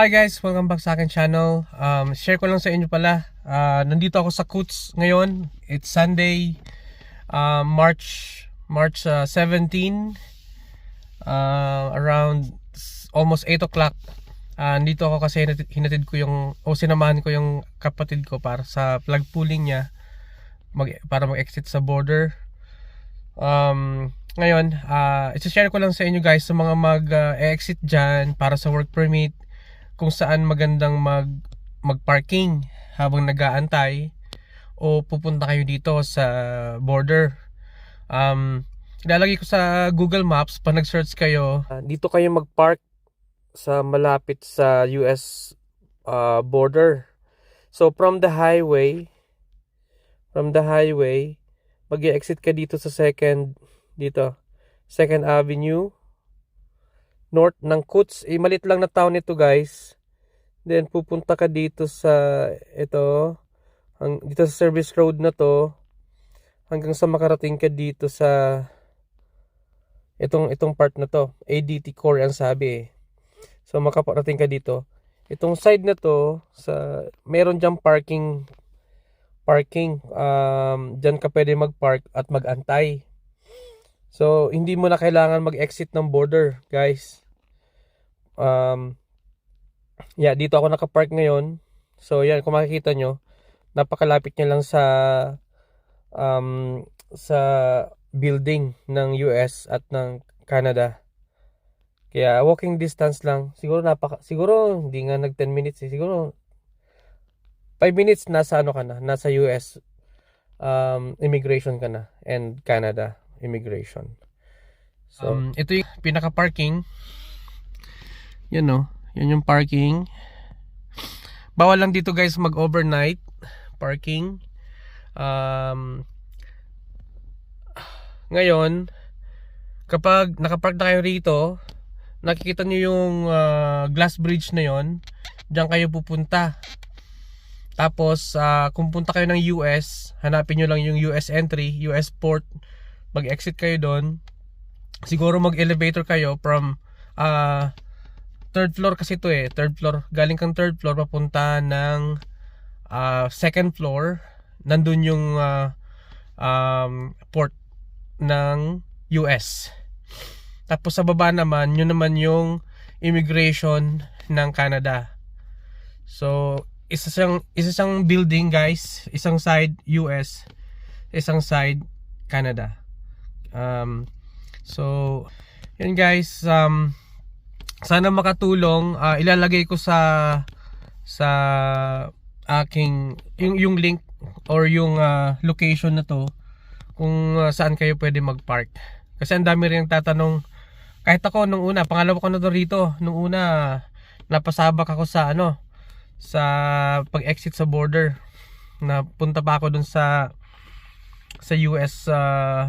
Hi guys, welcome back sa akin channel. Um, share ko lang sa inyo pala. Ah, nandito ako sa Coots ngayon. It's Sunday, uh, March March uh, 17 uh, around almost 8 o'clock. Ah, nandito ako kasi hinatid, hinatid ko yung o sinamahan ko yung kapatid ko para sa plug pulling niya mag, para mag-exit sa border. Um, ngayon, uh, i-share ko lang sa inyo guys sa mga mag-exit dyan para sa work permit kung saan magandang mag mag-parking habang nag-aantay o pupunta kayo dito sa border. Um, ilalagay ko sa Google Maps pag nag-search kayo. Ah, dito kayo mag-park sa malapit sa US uh, border. So from the highway, from the highway, mag exit ka dito sa second dito, Second Avenue north ng Coots. Eh, malit lang na town ito guys. Then pupunta ka dito sa ito, hang, dito sa service road na to hanggang sa makarating ka dito sa itong itong part na to. ADT core ang sabi eh. So makaparating ka dito. Itong side na to sa meron diyan parking parking um diyan ka pwede mag-park at mag-antay. So, hindi mo na kailangan mag-exit ng border, guys. Um, yeah, dito ako nakapark ngayon. So, yan, kung makikita nyo, napakalapit niya lang sa um, sa building ng US at ng Canada. Kaya walking distance lang. Siguro napaka siguro hindi nga nag 10 minutes eh. Siguro 5 minutes nasa ano ka na, nasa US um, immigration ka na and Canada immigration. So, um, ito yung pinaka-parking. Yan no. Yan yung parking. Bawal lang dito guys mag-overnight parking. Um, ngayon, kapag nakapark na kayo rito, nakikita niyo yung uh, glass bridge na yon, diyan kayo pupunta. Tapos, uh, kung punta kayo ng US, hanapin nyo lang yung US entry, US port, mag-exit kayo doon. Siguro mag-elevator kayo from uh, third floor kasi to eh, third floor. Galing kang third floor papunta ng uh, second floor. Nandun yung uh, um, port ng US. Tapos sa baba naman, yun naman yung immigration ng Canada. So, isa siyang, isa siyang building guys, isang side US, isang side Canada. Um, so, yun guys, um, sana makatulong. Uh, ilalagay ko sa sa aking yung yung link or yung uh, location na to kung uh, saan kayo pwede mag-park. Kasi ang dami rin tatanong kahit ako nung una, pangalawa ko na to rito. Nung una, napasabak ako sa ano sa pag-exit sa border. Napunta pa ako dun sa sa US uh,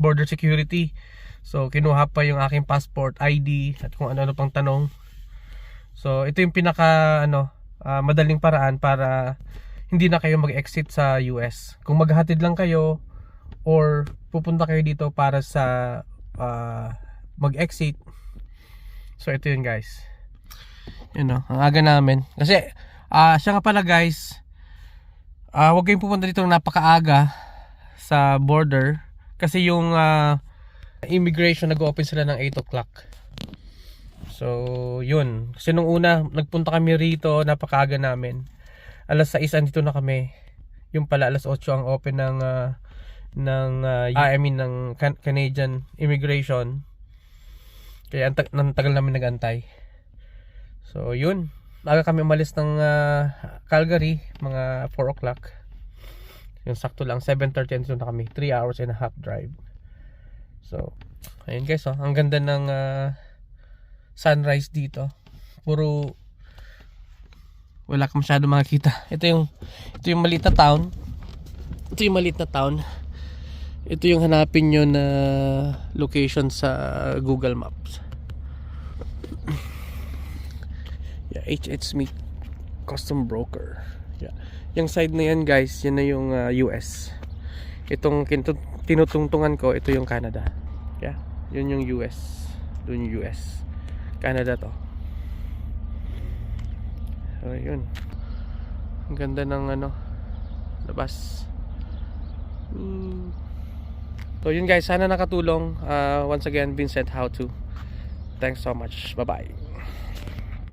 border security. So, kinuha pa yung aking passport, ID, at kung ano-ano pang tanong. So, ito yung pinaka, ano, uh, madaling paraan para hindi na kayo mag-exit sa US. Kung maghatid lang kayo, or pupunta kayo dito para sa uh, mag-exit. So, ito yun guys. Yun know, ang aga namin. Kasi, uh, siya nga pala guys, uh, huwag kayong pupunta dito ng napakaaga sa border kasi yung uh, immigration nag-open sila ng 8 o'clock. So, yun. Kasi nung una, nagpunta kami rito, napakaaga namin. Alas 6 andito na kami. Yung pala alas 8 ang open ng uh, ng uh, I mean ng Can- Canadian immigration. Kaya ang, ang tagal namin nagantay. So, yun. Aga kami umalis ng uh, Calgary, mga 4 o'clock. Yung sakto lang, 7.30 andito na kami. 3 hours and a half drive. So, ayun guys, oh. ang ganda ng uh, sunrise dito. Puro wala ka masyado makikita. Ito yung ito yung maliit na town. Ito yung maliit na town. Ito yung hanapin nyo na location sa Google Maps. Yeah, HH Smith Custom Broker. Yeah. Yung side na yan guys, yan na yung uh, US. Itong tinutungtungan ko, ito yung Canada. Yeah, yun yung US. Doon yung US. Canada to. So, yun. Ang ganda ng ano, labas. Hmm. So yun guys, sana nakatulong. Uh, once again, Vincent, how to. Thanks so much. Bye-bye.